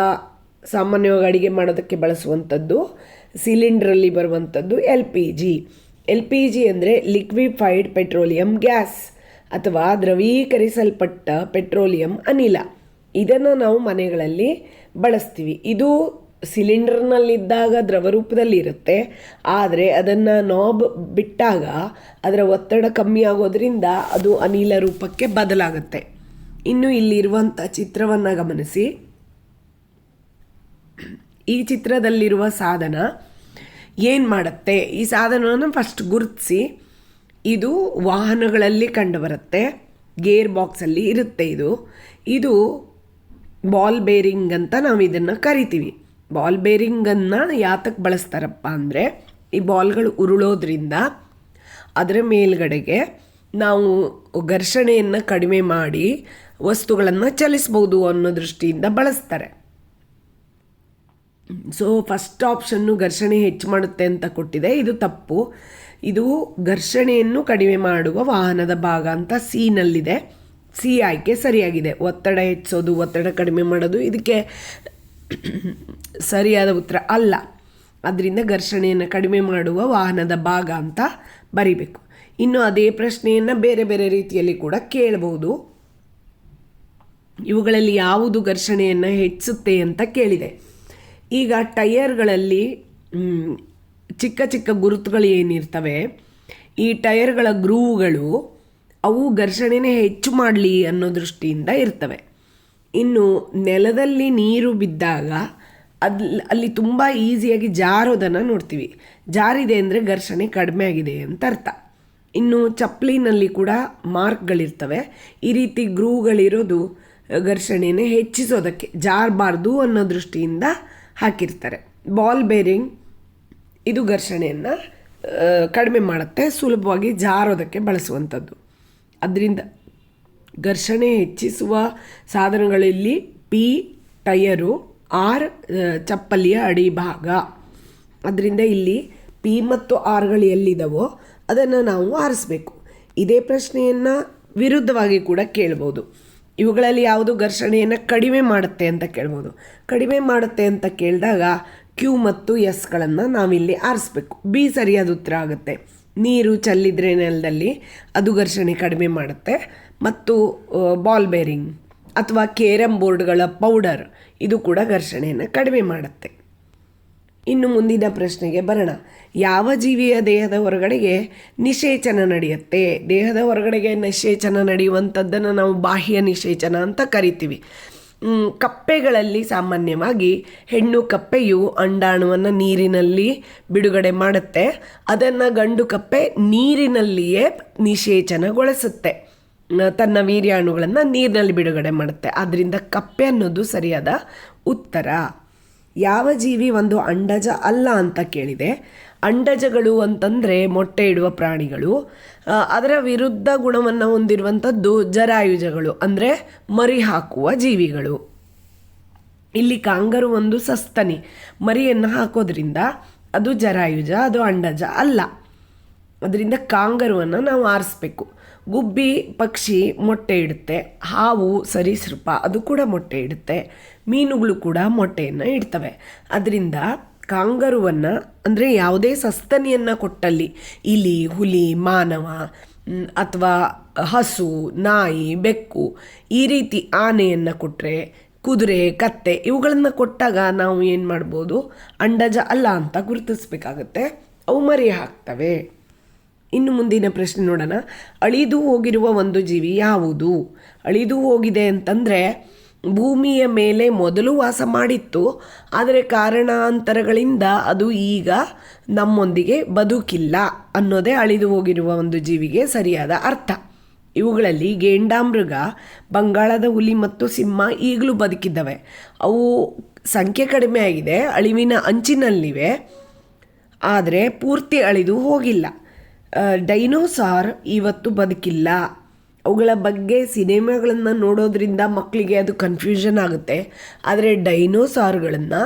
ಸಾಮಾನ್ಯವಾಗಿ ಅಡುಗೆ ಮಾಡೋದಕ್ಕೆ ಬಳಸುವಂಥದ್ದು ಸಿಲಿಂಡ್ರಲ್ಲಿ ಬರುವಂಥದ್ದು L P G. L P G ಅಂದರೆ ಲಿಕ್ವಿಫೈಡ್ ಪೆಟ್ರೋಲಿಯಂ ಗ್ಯಾಸ್ ಅಥವಾ ದ್ರವೀಕರಿಸಲ್ಪಟ್ಟ ಪೆಟ್ರೋಲಿಯಂ ಅನಿಲ. ಇದನ್ನು ನಾವು ಮನೆಗಳಲ್ಲಿ ಬಳಸ್ತೀವಿ. ಇದು ಸಿಲಿಂಡರ್ನಲ್ಲಿದ್ದಾಗ ದ್ರವ ರೂಪದಲ್ಲಿ ಇರುತ್ತೆ. ಆದರೆ ಅದನ್ನು ನಾಬ್ ಬಿಟ್ಟಾಗ ಅದರ ಒತ್ತಡ ಕಮ್ಮಿ ಆಗೋದ್ರಿಂದ ಅದು ಅನಿಲ ರೂಪಕ್ಕೆ ಬದಲಾಗುತ್ತೆ. ಇನ್ನು ಇಲ್ಲಿರುವಂಥ ಚಿತ್ರವನ್ನು ಗಮನಿಸಿ. ಈ ಚಿತ್ರದಲ್ಲಿರುವ ಸಾಧನ ಏನು ಮಾಡುತ್ತೆ? ಈ ಸಾಧನವನ್ನು ಫಸ್ಟ್ ಗುರುತಿಸಿ. ಇದು ವಾಹನಗಳಲ್ಲಿ ಕಂಡುಬರುತ್ತೆ. ಗೇರ್ ಬಾಕ್ಸಲ್ಲಿ ಇರುತ್ತೆ ಇದು. ಇದು ಬಾಲ್ ಬೇರಿಂಗ್ ಅಂತ ನಾವು ಇದನ್ನು ಕರಿತೀವಿ. ಬಾಲ್ ಬೇರಿಂಗನ್ನು ಯಾತಕ್ಕೆ ಬಳಸ್ತಾರಪ್ಪ ಅಂದರೆ, ಈ ಬಾಲ್ಗಳು ಉರುಳೋದ್ರಿಂದ ಅದರ ಮೇಲ್ಗಡೆಗೆ ನಾವು ಘರ್ಷಣೆಯನ್ನು ಕಡಿಮೆ ಮಾಡಿ ವಸ್ತುಗಳನ್ನು ಚಲಿಸ್ಬೋದು ಅನ್ನೋ ದೃಷ್ಟಿಯಿಂದ ಬಳಸ್ತಾರೆ. ಸೊ ಫಸ್ಟ್ ಆಪ್ಷನ್ನು ಘರ್ಷಣೆ ಹೆಚ್ಚು ಮಾಡುತ್ತೆ ಅಂತ ಕೊಟ್ಟಿದೆ. ಇದು ತಪ್ಪು. ಇದು ಘರ್ಷಣೆಯನ್ನು ಕಡಿಮೆ ಮಾಡುವ ವಾಹನದ ಭಾಗ ಅಂತ ಸಿನಲ್ಲಿದೆ ಸಿ ಆಯ್ಕೆ ಸರಿಯಾಗಿದೆ. ಒತ್ತಡ ಹೆಚ್ಚಿಸೋದು ಒತ್ತಡ ಕಡಿಮೆ ಮಾಡೋದು, ಇದಕ್ಕೆ ಸರಿಯಾದ ಉತ್ತರ ಅಲ್ಲ. ಅದರಿಂದ ಘರ್ಷಣೆಯನ್ನು ಕಡಿಮೆ ಮಾಡುವ ವಾಹನದ ಭಾಗ ಅಂತ ಬರಿಬೇಕು. ಇನ್ನು ಅದೇ ಪ್ರಶ್ನೆಯನ್ನು ಬೇರೆ ಬೇರೆ ರೀತಿಯಲ್ಲಿ ಕೂಡ ಕೇಳಬಹುದು. ಇವುಗಳಲ್ಲಿ ಯಾವುದು ಘರ್ಷಣೆಯನ್ನು ಹೆಚ್ಚಿಸುತ್ತೆ ಅಂತ ಕೇಳಿದೆ. ಈಗ ಟಯರ್ಗಳಲ್ಲಿ ಚಿಕ್ಕ ಚಿಕ್ಕ ಗುರುತುಗಳು ಏನಿರ್ತವೆ, ಈ ಟಯರ್ಗಳ ಗ್ರೂವ್ಗಳು ಅವು ಘರ್ಷಣೆನೇ ಹೆಚ್ಚು ಮಾಡಲಿ ಅನ್ನೋ ದೃಷ್ಟಿಯಿಂದ ಇರ್ತವೆ. ಇನ್ನು ನೆಲದಲ್ಲಿ ನೀರು ಬಿದ್ದಾಗ ಅದು ಅಲ್ಲಿ ತುಂಬ ಈಸಿಯಾಗಿ ಜಾರೋದನ್ನು ನೋಡ್ತೀವಿ. ಜಾರಿದೆ ಅಂದರೆ ಘರ್ಷಣೆ ಕಡಿಮೆ ಆಗಿದೆ ಅಂತ ಅರ್ಥ. ಇನ್ನು ಚಪ್ಪಲಿನಲ್ಲಿ ಕೂಡ ಮಾರ್ಕ್ಗಳಿರ್ತವೆ. ಈ ರೀತಿ ಗ್ರೂಗಳಿರೋದು ಘರ್ಷಣೆಯನ್ನು ಹೆಚ್ಚಿಸೋದಕ್ಕೆ ಜಾರಬಾರ್ದು ಅನ್ನೋ ದೃಷ್ಟಿಯಿಂದ ಹಾಕಿರ್ತಾರೆ. ಬಾಲ್ ಬೇರಿಂಗ್ ಇದು ಘರ್ಷಣೆಯನ್ನು ಕಡಿಮೆ ಮಾಡುತ್ತೆ, ಸುಲಭವಾಗಿ ಜಾರೋದಕ್ಕೆ ಬಳಸುವಂಥದ್ದು. ಅದರಿಂದ ಘರ್ಷಣೆ ಹೆಚ್ಚಿಸುವ ಸಾಧನಗಳಲ್ಲಿ ಪಿ, ಟಯರು, ಆರ್ ಚಪ್ಪಲಿಯ ಅಡಿಭಾಗ ಅದರಿಂದ ಇಲ್ಲಿ ಪಿ ಮತ್ತು ಆರ್ಗಳು ಎಲ್ಲಿದ್ದಾವೋ ಅದನ್ನು ನಾವು ಆರಿಸ್ಬೇಕು. ಇದೇ ಪ್ರಶ್ನೆಯನ್ನು ವಿರುದ್ಧವಾಗಿ ಕೂಡ ಕೇಳ್ಬೋದು. ಇವುಗಳಲ್ಲಿ ಯಾವುದು ಘರ್ಷಣೆಯನ್ನು ಕಡಿಮೆ ಮಾಡುತ್ತೆ ಅಂತ ಕೇಳ್ಬೋದು. ಕಡಿಮೆ ಮಾಡುತ್ತೆ ಅಂತ ಕೇಳಿದಾಗ ಕ್ಯೂ ಮತ್ತು ಎಸ್ಗಳನ್ನು ನಾವಿಲ್ಲಿ ಆರಿಸ್ಬೇಕು. ಬಿ ಸರಿಯಾದ ಉತ್ತರ ಆಗುತ್ತೆ. ನೀರು ಚಲ್ಲಿದ್ರೆ ನೆಲದಲ್ಲಿ ಅದು ಘರ್ಷಣೆ ಕಡಿಮೆ ಮಾಡುತ್ತೆ. ಮತ್ತು ಬಾಲ್ ಬೇರಿಂಗ್ ಅಥವಾ ಕೇರಮ್ ಬೋರ್ಡ್ಗಳ ಪೌಡರ್ ಇದು ಕೂಡ ಘರ್ಷಣೆಯನ್ನು ಕಡಿಮೆ ಮಾಡುತ್ತೆ. ಇನ್ನು ಮುಂದಿನ ಪ್ರಶ್ನೆಗೆ ಬರೋಣ. ಯಾವ ಜೀವಿಯ ದೇಹದ ಹೊರಗಡೆಗೆ ನಿಷೇಚನ ನಡೆಯುತ್ತೆ? ದೇಹದ ಹೊರಗಡೆಗೆ ನಿಷೇಚನ ನಡೆಯುವಂಥದ್ದನ್ನು ನಾವು ಬಾಹ್ಯ ನಿಷೇಚನ ಅಂತ ಕರಿತೀವಿ. ಕಪ್ಪೆಗಳಲ್ಲಿ ಸಾಮಾನ್ಯವಾಗಿ ಹೆಣ್ಣು ಕಪ್ಪೆಯು ಅಂಡಾಣುವನ್ನು ನೀರಿನಲ್ಲಿ ಬಿಡುಗಡೆ ಮಾಡುತ್ತೆ. ಅದನ್ನು ಗಂಡು ಕಪ್ಪೆ ನೀರಿನಲ್ಲಿಯೇ ನಿಷೇಚನಗೊಳಿಸುತ್ತೆ. ತನ್ನ ವೀರ್ಯಾಣುಗಳನ್ನು ನೀರಿನಲ್ಲಿ ಬಿಡುಗಡೆ ಮಾಡುತ್ತೆ. ಆದ್ದರಿಂದ ಕಪ್ಪೆ ಅನ್ನೋದು ಸರಿಯಾದ ಉತ್ತರ. ಯಾವ ಜೀವಿ ಒಂದು ಅಂಡಜ ಅಲ್ಲ ಅಂತ ಕೇಳಿದೆ. ಅಂಡಜಗಳು ಅಂತಂದರೆ ಮೊಟ್ಟೆ ಇಡುವ ಪ್ರಾಣಿಗಳು. ಅದರ ವಿರುದ್ಧ ಗುಣವನ್ನು ಹೊಂದಿರುವಂಥದ್ದು ಜರಾಯುಜಗಳು, ಅಂದರೆ ಮರಿ ಹಾಕುವ ಜೀವಿಗಳು. ಇಲ್ಲಿ ಕಾಂಗರು ಒಂದು ಸಸ್ತನಿ, ಮರಿಯನ್ನು ಹಾಕೋದ್ರಿಂದ ಅದು ಜರಾಯುಜ, ಅದು ಅಂಡಜ ಅಲ್ಲ. ಅದರಿಂದ ಕಾಂಗರುವನ್ನು ನಾವು ಆರಿಸ್ಬೇಕು. ಗುಬ್ಬಿ, ಪಕ್ಷಿ ಮೊಟ್ಟೆ ಇಡುತ್ತೆ, ಹಾವು ಸರೀಸೃಪ ಅದು ಕೂಡ ಮೊಟ್ಟೆ ಇಡುತ್ತೆ, ಮೀನುಗಳು ಕೂಡ ಮೊಟ್ಟೆಯನ್ನು ಇಡ್ತವೆ. ಅದರಿಂದ ಕಾಂಗರುವನ್ನು ಅಂದರೆ ಯಾವುದೇ ಸಸ್ತನಿಯನ್ನು ಕೊಟ್ಟಲ್ಲಿ. ಇಲಿ, ಹುಲಿ, ಮಾನವ ಅಥವಾ ಹಸು, ನಾಯಿ, ಬೆಕ್ಕು ಈ ರೀತಿ ಆನೆಯನ್ನು ಕೊಟ್ಟರೆ ಕುದುರೆ, ಕತ್ತೆ ಇವುಗಳನ್ನು ಕೊಟ್ಟಾಗ ನಾವು ಏನು ಮಾಡ್ಬೋದು? ಅಂಡಜ ಅಲ್ಲ ಅಂತ ಗುರುತಿಸ್ಬೇಕಾಗತ್ತೆ. ಅವು ಮರಿ ಹಾಕ್ತವೆ. ಇನ್ನು ಮುಂದಿನ ಪ್ರಶ್ನೆ ನೋಡೋಣ. ಅಳಿದು ಹೋಗಿರುವ ಒಂದು ಜೀವಿ ಯಾವುದು? ಅಳಿದು ಹೋಗಿದೆ ಅಂತಂದರೆ ಭೂಮಿಯ ಮೇಲೆ ಮೊದಲು ವಾಸ ಮಾಡಿತ್ತು. ಆದರೆ ಕಾರಣಾಂತರಗಳಿಂದ ಅದು ಈಗ ನಮ್ಮೊಂದಿಗೆ ಬದುಕಿಲ್ಲ ಅನ್ನೋದೇ ಅಳಿದು ಹೋಗಿರುವ ಒಂದು ಜೀವಿಗೆ ಸರಿಯಾದ ಅರ್ಥ. ಇವುಗಳಲ್ಲಿ ಗೇಂಡಾಮೃಗ, ಬಂಗಾಳದ ಹುಲಿ ಮತ್ತು ಸಿಂಹ ಈಗಲೂ ಬದುಕಿದ್ದಾವೆ. ಅವು ಸಂಖ್ಯೆ ಕಡಿಮೆ ಆಗಿದೆ, ಅಳಿವಿನ ಅಂಚಿನಲ್ಲಿವೆ. ಆದರೆ ಪೂರ್ತಿ ಅಳಿದು ಹೋಗಿಲ್ಲ. ಡೈನೋಸಾರ್ ಇವತ್ತು ಬದುಕಿಲ್ಲ. ಅವುಗಳ ಬಗ್ಗೆ ಸಿನಿಮಾಗಳನ್ನು ನೋಡೋದ್ರಿಂದ ಮಕ್ಕಳಿಗೆ ಅದು ಕನ್ಫ್ಯೂಷನ್ ಆಗುತ್ತೆ. ಆದರೆ ಡೈನೋಸಾರ್ಗಳನ್ನು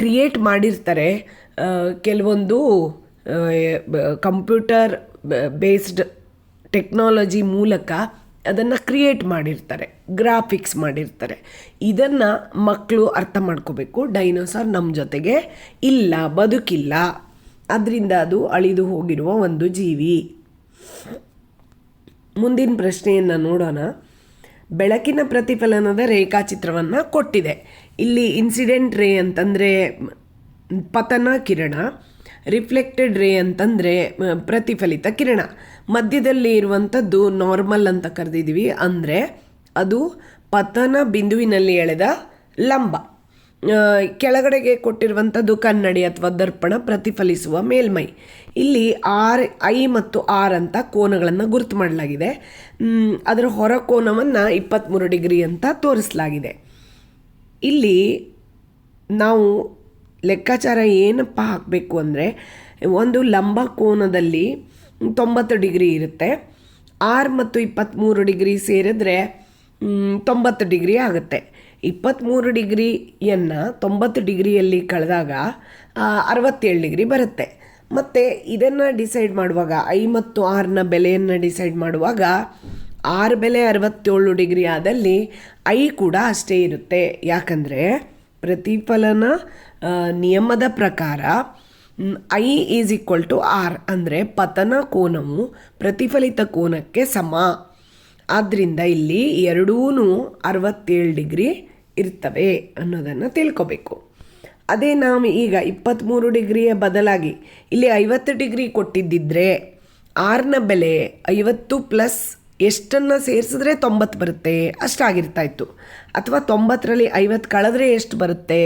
ಕ್ರಿಯೇಟ್ ಮಾಡಿರ್ತಾರೆ. ಕೆಲವೊಂದು ಕಂಪ್ಯೂಟರ್ ಬೇಸ್ಡ್ ಟೆಕ್ನಾಲಜಿ ಮೂಲಕ ಅದನ್ನು ಕ್ರಿಯೇಟ್ ಮಾಡಿರ್ತಾರೆ. ಗ್ರಾಫಿಕ್ಸ್ ಮಾಡಿರ್ತಾರೆ. ಇದನ್ನು ಮಕ್ಕಳು ಅರ್ಥ ಮಾಡ್ಕೋಬೇಕು. ಡೈನೋಸಾರ್ ನಮ್ಮ ಜೊತೆಗೆ ಇಲ್ಲ, ಬದುಕಿಲ್ಲ. ಅದರಿಂದ ಅದು ಅಳಿದು ಹೋಗಿರುವ ಒಂದು ಜೀವಿ. ಮುಂದಿನ ಪ್ರಶ್ನೆಯನ್ನು ನೋಡೋಣ. ಬೆಳಕಿನ ಪ್ರತಿಫಲನದ ರೇಖಾಚಿತ್ರವನ್ನು ಕೊಟ್ಟಿದೆ. ಇಲ್ಲಿ ಇನ್ಸಿಡೆಂಟ್ ರೇ ಅಂತಂದರೆ, ಪತನ ಕಿರಣ ರಿಫ್ಲೆಕ್ಟೆಡ್ ರೇ ಅಂತಂದರೆ, ಪ್ರತಿಫಲಿತ ಕಿರಣ. ಮಧ್ಯದಲ್ಲಿ ಇರುವಂಥದ್ದು ನಾರ್ಮಲ್ ಅಂತ ಕರೆದಿದ್ದೀವಿ ಅಂದರೆ ಅದು ಪತನ ಬಿಂದುವಿನಲ್ಲಿ ಎಳೆದ ಲಂಬ. ಕೆಳಗಡೆಗೆ ಕೊಟ್ಟಿರುವಂಥದ್ದು ಕನ್ನಡಿ ಅಥವಾ ದರ್ಪಣ ಪ್ರತಿಫಲಿಸುವ ಮೇಲ್ಮೈ. ಇಲ್ಲಿ ಆರ್, ಐ ಮತ್ತು ಆರ್ ಅಂತ ಕೋನಗಳನ್ನು ಗುರುತು ಮಾಡಲಾಗಿದೆ. ಅದರ ಹೊರ ಕೋನವನ್ನು ಇಪ್ಪತ್ತ್ಮೂರು ಡಿಗ್ರಿ ಅಂತ ತೋರಿಸಲಾಗಿದೆ. ಇಲ್ಲಿ ನಾವು ಲೆಕ್ಕಾಚಾರ ಏನಪ್ಪ ಹಾಕಬೇಕು ಅಂದರೆ, ಒಂದು ಲಂಬ ಕೋನದಲ್ಲಿ ತೊಂಬತ್ತು ಡಿಗ್ರಿ ಇರುತ್ತೆ. ಆರು ಮತ್ತು ಇಪ್ಪತ್ತ್ಮೂರು ಡಿಗ್ರಿ ಸೇರಿದ್ರೆ ತೊಂಬತ್ತು ಡಿಗ್ರಿ ಆಗುತ್ತೆ. ಇಪ್ಪತ್ತ್ಮೂರು ಡಿಗ್ರಿಯನ್ನು ತೊಂಬತ್ತು ಡಿಗ್ರಿಯಲ್ಲಿ ಕಳೆದಾಗ ಅರವತ್ತೇಳು ಡಿಗ್ರಿ ಬರುತ್ತೆ. ಮತ್ತು ಇದನ್ನು ಡಿಸೈಡ್ ಮಾಡುವಾಗ ಐ ಮತ್ತು ಆರ್ನ ಬೆಲೆಯನ್ನು ಡಿಸೈಡ್ ಮಾಡುವಾಗ, ಆರ್ ಬೆಲೆ ಅರವತ್ತೇಳು ಡಿಗ್ರಿ ಆದಲ್ಲಿ ಐ ಕೂಡ ಅಷ್ಟೇ ಇರುತ್ತೆ. ಯಾಕಂದರೆ ಪ್ರತಿಫಲನ ನಿಯಮದ ಪ್ರಕಾರ I is equal to R ಅಂದರೆ ಪತನ ಕೋನವು ಪ್ರತಿಫಲಿತ ಕೋನಕ್ಕೆ ಸಮ. ಆದ್ದರಿಂದ ಇಲ್ಲಿ ಎರಡೂ ಅರವತ್ತೇಳು ಡಿಗ್ರಿ ಇರ್ತವೆ ಅನ್ನೋದನ್ನು ತಿಳ್ಕೊಬೇಕು. ಅದೇ ನಾವು ಈಗ ಇಪ್ಪತ್ತ್ಮೂರು ಡಿಗ್ರಿಯ ಬದಲಾಗಿ ಇಲ್ಲಿ ಐವತ್ತು ಡಿಗ್ರಿ ಕೊಟ್ಟಿದ್ದಿದ್ರೆ ಆರ್ನ ಬೆಲೆ ಐವತ್ತು ಪ್ಲಸ್ ಎಷ್ಟನ್ನು ಸೇರಿಸಿದ್ರೆ ತೊಂಬತ್ತು ಬರುತ್ತೆ ಅಷ್ಟಾಗಿರ್ತಾ ಇತ್ತು ಅಥವಾ ತೊಂಬತ್ತರಲ್ಲಿ ಐವತ್ತು ಕಳೆದ್ರೆ ಎಷ್ಟು ಬರುತ್ತೆ?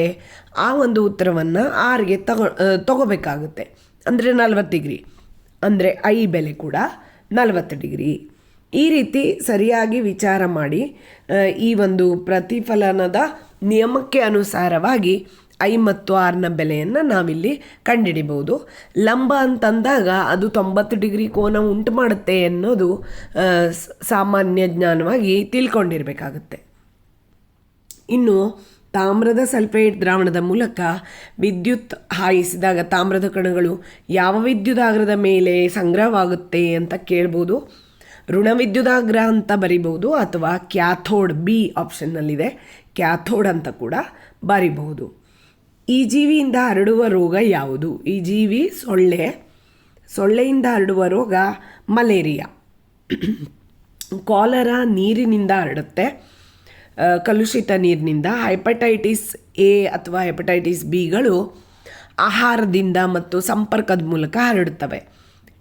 ಆ ಒಂದು ಉತ್ತರವನ್ನು ಆರ್ಗೆ ತಗೋ ತಗೋಬೇಕಾಗುತ್ತೆ. ಅಂದರೆ ನಲ್ವತ್ತು ಡಿಗ್ರಿ. ಅಂದರೆ ಐ ಬೆಲೆ ಕೂಡ ನಲ್ವತ್ತು ಡಿಗ್ರಿ. ಈ ರೀತಿ ಸರಿಯಾಗಿ ವಿಚಾರ ಮಾಡಿ ಈ ಒಂದು ಪ್ರತಿಫಲನದ ನಿಯಮಕ್ಕೆ ಅನುಸಾರವಾಗಿ ಐ ಮತ್ತು ಆರ್ನ ಬೆಲೆಯನ್ನು ನಾವಿಲ್ಲಿ ಕಂಡುಹಿಡಿಬಹುದು ಲಂಬ ಅಂತಂದಾಗ ಅದು ತೊಂಬತ್ತು ಡಿಗ್ರಿ ಕೋನ ಉಂಟು ಮಾಡುತ್ತೆ ಅನ್ನೋದು ಸಾಮಾನ್ಯ ಜ್ಞಾನವಾಗಿ ತಿಳ್ಕೊಂಡಿರಬೇಕಾಗುತ್ತೆ. ಇನ್ನು ತಾಮ್ರದ ಸಲ್ಫೇಟ್ ದ್ರಾವಣದ ಮೂಲಕ ವಿದ್ಯುತ್ ಹಾಯಿಸಿದಾಗ ತಾಮ್ರದ ಕಣಗಳು ಯಾವ ವಿದ್ಯುದಾಗ್ರದ ಮೇಲೆ ಸಂಗ್ರಹವಾಗುತ್ತೆ ಅಂತ ಕೇಳ್ಬೋದು. ಋಣ ವಿದ್ಯುದಾಗ್ರ ಅಂತ ಬರಿಬಹುದು ಅಥವಾ ಕ್ಯಾಥೋಡ್ ಬಿ ಆಪ್ಷನ್ನಲ್ಲಿದೆ. ಕ್ಯಾಥೋಡ್ ಅಂತ ಕೂಡ ಬರಿಬಹುದು. ಈ ಜೀವಿಯಿಂದ ಹರಡುವ ರೋಗ ಯಾವುದು? ಈ ಜೀವಿ ಸೊಳ್ಳೆ, ಸೊಳ್ಳೆಯಿಂದ ಹರಡುವ ರೋಗ ಮಲೇರಿಯಾ. ಕಾಲರ ನೀರಿನಿಂದ ಹರಡುತ್ತೆ. ಕಲುಷಿತ ನೀರಿನಿಂದ. ಹೈಪಟೈಟಿಸ್ ಎ ಅಥವಾ ಹೆಪಟೈಟಿಸ್ ಬಿಗಳು ಆಹಾರದಿಂದ ಮತ್ತು ಸಂಪರ್ಕದ ಮೂಲಕ ಹರಡುತ್ತವೆ.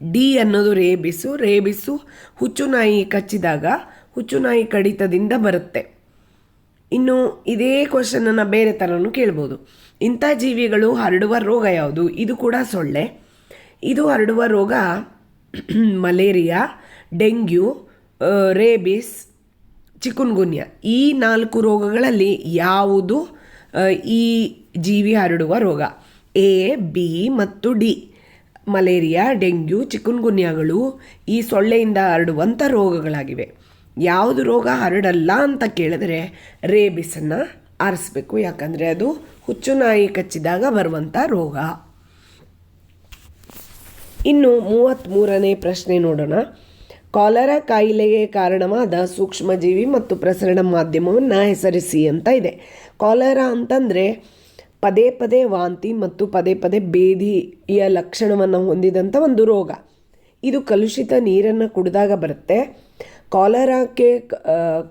ಡಿ ಅನ್ನೋದು ರೇಬಿಸು ರೇಬಿಸು ಹುಚ್ಚುನಾಯಿ ಕಚ್ಚಿದಾಗ ಹುಚ್ಚುನಾಯಿ ಕಡಿತದಿಂದ ಬರುತ್ತೆ. ಇನ್ನು ಇದೇ ಕ್ವಶನನ್ನು ಬೇರೆ ಥರನೂ ಕೇಳ್ಬೋದು. ಇಂಥ ಜೀವಿಗಳು ಹರಡುವ ರೋಗ ಯಾವುದು? ಇದು ಕೂಡ ಸೊಳ್ಳೆ. ಇದು ಹರಡುವ ರೋಗ ಮಲೇರಿಯಾ, ಡೆಂಗ್ಯೂ ರೇಬಿಸ್, ಚಿಕುನ್ಗುನ್ಯ. ಈ ನಾಲ್ಕು ರೋಗಗಳಲ್ಲಿ ಯಾವುದು ಈ ಜೀವಿ ಹರಡುವ ರೋಗ? ಎ, ಬಿ ಮತ್ತು ಡಿ. ಮಲೇರಿಯಾ, ಡೆಂಗ್ಯೂ, ಚಿಕುನ್ಗುನ್ಯಾಗಳು ಈ ಸೊಳ್ಳೆಯಿಂದ ಹರಡುವಂಥ ರೋಗಗಳಾಗಿವೆ. ಯಾವುದು ರೋಗ ಹರಡಲ್ಲ ಅಂತ ಕೇಳಿದ್ರೆ ರೇಬಿಸನ್ನು ಆರಿಸ್ಬೇಕು. ಯಾಕಂದರೆ ಅದು ಹುಚ್ಚು ನಾಯಿ ಕಚ್ಚಿದಾಗ ಬರುವಂಥ ರೋಗ. ಇನ್ನು ಮೂವತ್ತ್ಮೂರನೇ ಪ್ರಶ್ನೆ ನೋಡೋಣ. ಕಾಲರ ಕಾಯಿಲೆಗೆ ಕಾರಣವಾದ ಸೂಕ್ಷ್ಮಜೀವಿ ಮತ್ತು ಪ್ರಸರಣ ಮಾಧ್ಯಮವನ್ನು ಹೆಸರಿಸಿ ಅಂತ ಇದೆ. ಕಾಲರ ಅಂತಂದರೆ ಪದೇ ಪದೇ ವಾಂತಿ ಮತ್ತು ಪದೇ ಪದೇ ಬೇದಿಯ ಲಕ್ಷಣವನ್ನು ಹೊಂದಿದಂಥ ಒಂದು ರೋಗ. ಇದು ಕಲುಷಿತ ನೀರನ್ನು ಕುಡಿದಾಗ ಬರುತ್ತೆ. ಕಾಲರಾಕ್ಕೆ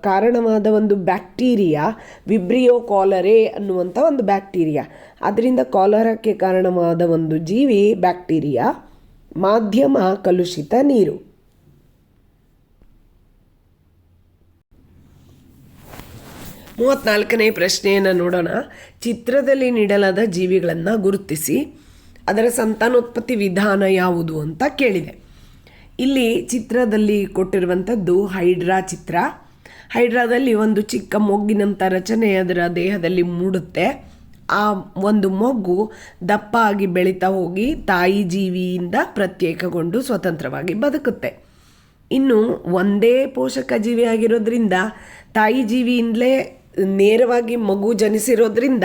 ಕಾರಣವಾದ ಒಂದು ಬ್ಯಾಕ್ಟೀರಿಯಾ ವಿಬ್ರಿಯೋ ಕಾಲರೆ ಅನ್ನುವಂಥ ಒಂದು ಬ್ಯಾಕ್ಟೀರಿಯಾ. ಅದರಿಂದ ಕಾಲರಾಕ್ಕೆ ಕಾರಣವಾದ ಒಂದು ಜೀವಿ ಬ್ಯಾಕ್ಟೀರಿಯಾ. ಮಾಧ್ಯಮ ಕಲುಷಿತ ನೀರು. ಮೂವತ್ತ್ನಾಲ್ಕನೇ ಪ್ರಶ್ನೆಯನ್ನು ನೋಡೋಣ. ಚಿತ್ರದಲ್ಲಿ ನೀಡಲಾದ ಜೀವಿಗಳನ್ನು ಗುರುತಿಸಿ ಅದರ ಸಂತಾನೋತ್ಪತ್ತಿ ವಿಧಾನ ಯಾವುದು ಅಂತ ಕೇಳಿದೆ. ಇಲ್ಲಿ ಚಿತ್ರದಲ್ಲಿ ಕೊಟ್ಟಿರುವಂಥದ್ದು ಹೈಡ್ರಾ ಚಿತ್ರ. ಹೈಡ್ರಾದಲ್ಲಿ ಒಂದು ಚಿಕ್ಕ ಮೊಗ್ಗಿನಂಥ ರಚನೆ ಅದರ ದೇಹದಲ್ಲಿ ಮೂಡುತ್ತೆ. ಆ ಒಂದು ಮೊಗ್ಗು ದಪ್ಪ ಆಗಿ ಬೆಳೀತಾ ಹೋಗಿ ತಾಯಿ ಜೀವಿಯಿಂದ ಪ್ರತ್ಯೇಕಗೊಂಡು ಸ್ವತಂತ್ರವಾಗಿ ಬದುಕುತ್ತೆ. ಇನ್ನು ಒಂದೇ ಪೋಷಕ ಜೀವಿ ಆಗಿರೋದ್ರಿಂದ ತಾಯಿ ಜೀವಿಯಿಂದಲೇ ನೇರವಾಗಿ ಮಗು ಜನಿಸಿರೋದ್ರಿಂದ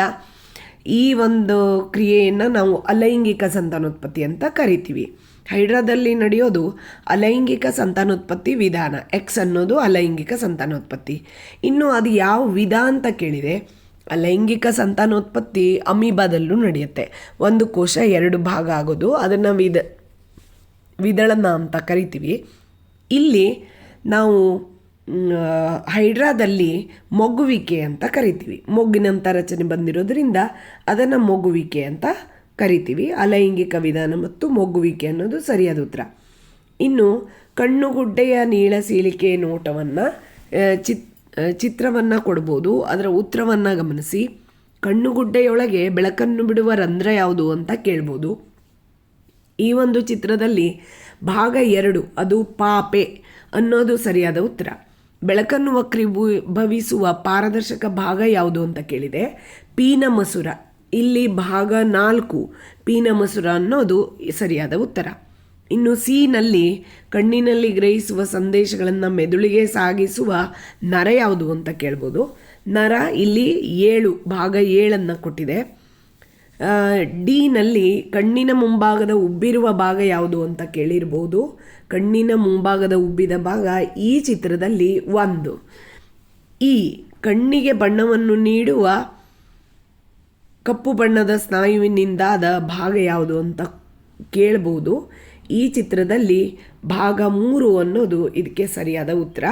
ಈ ಒಂದು ಕ್ರಿಯೆಯನ್ನು ನಾವು ಅಲೈಂಗಿಕ ಸಂತಾನೋತ್ಪತ್ತಿ ಅಂತ ಕರಿತೀವಿ. ಹೈಡ್ರಾದಲ್ಲಿ ನಡೆಯೋದು ಅಲೈಂಗಿಕ ಸಂತಾನೋತ್ಪತ್ತಿ ವಿಧಾನ. ಎಕ್ಸ್ ಅನ್ನೋದು ಅಲೈಂಗಿಕ ಸಂತಾನೋತ್ಪತ್ತಿ. ಇನ್ನು ಅದು ಯಾವ ವಿಧ ಅಂತ ಕೇಳಿದೆ ಅಲೈಂಗಿಕ ಸಂತಾನೋತ್ಪತ್ತಿ ಅಮೀಬಾದಲ್ಲೂ ನಡೆಯುತ್ತೆ. ಒಂದು ಕೋಶ ಎರಡು ಭಾಗ ಆಗೋದು, ಅದನ್ನು ವಿಧ, ವಿದಳನ ಅಂತ ಕರಿತೀವಿ. ಇಲ್ಲಿ ನಾವು ಹೈಡ್ರಾದಲ್ಲಿ ಮೊಗ್ಗುವಿಕೆ ಅಂತ ಕರಿತೀವಿ. ಮೊಗ್ಗಿನಂಥ ರಚನೆ ಬಂದಿರೋದ್ರಿಂದ ಅದನ್ನು ಮೊಗ್ಗುವಿಕೆ ಅಂತ ಕರಿತೀವಿ. ಅಲೈಂಗಿಕ ವಿಧಾನ ಮತ್ತು ಮೊಗ್ಗುವಿಕೆ ಅನ್ನೋದು ಸರಿಯಾದ ಉತ್ತರ. ಇನ್ನು ಕಣ್ಣುಗುಡ್ಡೆಯ ನೀಳ ಸೀಳಿಕೆ ನೋಟವನ್ನು ಚಿತ್ ಚಿತ್ರವನ್ನು ಕೊಡ್ಬೋದು. ಅದರ ಉತ್ತರವನ್ನು ಗಮನಿಸಿ. ಕಣ್ಣುಗುಡ್ಡೆಯೊಳಗೆ ಬೆಳಕನ್ನು ಬಿಡುವ ರಂಧ್ರ ಯಾವುದು ಅಂತ ಕೇಳ್ಬೋದು. ಈ ಒಂದು ಚಿತ್ರದಲ್ಲಿ ಭಾಗ ಎರಡು, ಅದು ಪಾಪೆ ಅನ್ನೋದು ಸರಿಯಾದ ಉತ್ತರ. ಬೆಳಕನ್ನು ವಕ್ರೀಭವಿಸುವ ಪಾರದರ್ಶಕ ಭಾಗ ಯಾವುದು ಅಂತ ಕೇಳಿದೆ. ಪೀನ ಮಸುರ ಇಲ್ಲಿ ಭಾಗ ನಾಲ್ಕು. ಪೀನ ಮಸುರ ಅನ್ನೋದು ಸರಿಯಾದ ಉತ್ತರ. ಇನ್ನು ಸಿನಲ್ಲಿ ಕಣ್ಣಿನಲ್ಲಿ ಗ್ರಹಿಸುವ ಸಂದೇಶಗಳನ್ನು ಮೆದುಳಿಗೆ ಸಾಗಿಸುವ ನರ ಯಾವುದು ಅಂತ ಕೇಳ್ಬೋದು. ನರ ಇಲ್ಲಿ ಏಳು, ಭಾಗ ಏಳನ್ನು ಕೊಟ್ಟಿದೆ. ಡಿನಲ್ಲಿ ಕಣ್ಣಿನ ಮುಂಭಾಗದ ಉಬ್ಬಿರುವ ಭಾಗ ಯಾವುದು ಅಂತ ಕೇಳಿರ್ಬೋದು. ಕಣ್ಣಿನ ಮುಂಭಾಗದ ಉಬ್ಬಿದ ಭಾಗ ಈ ಚಿತ್ರದಲ್ಲಿ ಒಂದು. ಈ ಕಣ್ಣಿಗೆ ಬಣ್ಣವನ್ನು ನೀಡುವ ಕಪ್ಪು ಬಣ್ಣದ ಸ್ನಾಯುವಿನಿಂದಾದ ಭಾಗ ಯಾವುದು ಅಂತ ಕೇಳ್ಬೋದು. ಈ ಚಿತ್ರದಲ್ಲಿ ಭಾಗ ಮೂರು ಅನ್ನೋದು ಇದಕ್ಕೆ ಸರಿಯಾದ ಉತ್ತರ.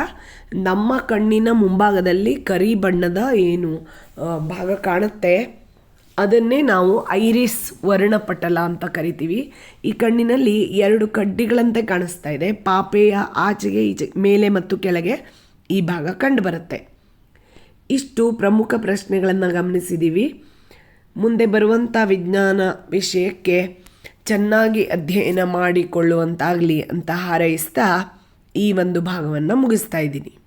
ನಮ್ಮ ಕಣ್ಣಿನ ಮುಂಭಾಗದಲ್ಲಿ ಕರಿ ಬಣ್ಣದ ಏನು ಭಾಗ ಕಾಣುತ್ತೆ. ಅದನ್ನೇ ನಾವು ಐರಿಸ್ ವರ್ಣಪಟಲ ಅಂತ ಕರಿತೀವಿ. ಈ ಕಣ್ಣಿನಲ್ಲಿ ಎರಡು ಕಡ್ಡಿಗಳಂತೆ ಕಾಣಿಸ್ತಾ ಇದೆ. ಪಾಪೆಯ ಆಚೆಗೆ, ಈಚೆ, ಮೇಲೆ ಮತ್ತು ಕೆಳಗೆ ಈ ಭಾಗ ಕಂಡುಬರುತ್ತೆ ಇಷ್ಟು ಪ್ರಮುಖ ಪ್ರಶ್ನೆಗಳನ್ನು ಗಮನಿಸಿದ್ದೀವಿ ಮುಂದೆ ಬರುವಂಥ ವಿಜ್ಞಾನ ವಿಷಯಕ್ಕೆ ಚೆನ್ನಾಗಿ ಅಧ್ಯಯನ ಮಾಡಿಕೊಳ್ಳುವಂತಾಗಲಿ ಅಂತ ಹಾರೈಸ್ತಾ ಈ ಒಂದು ಭಾಗವನ್ನು ಮುಗಿಸ್ತಾ ಇದ್ದೀನಿ.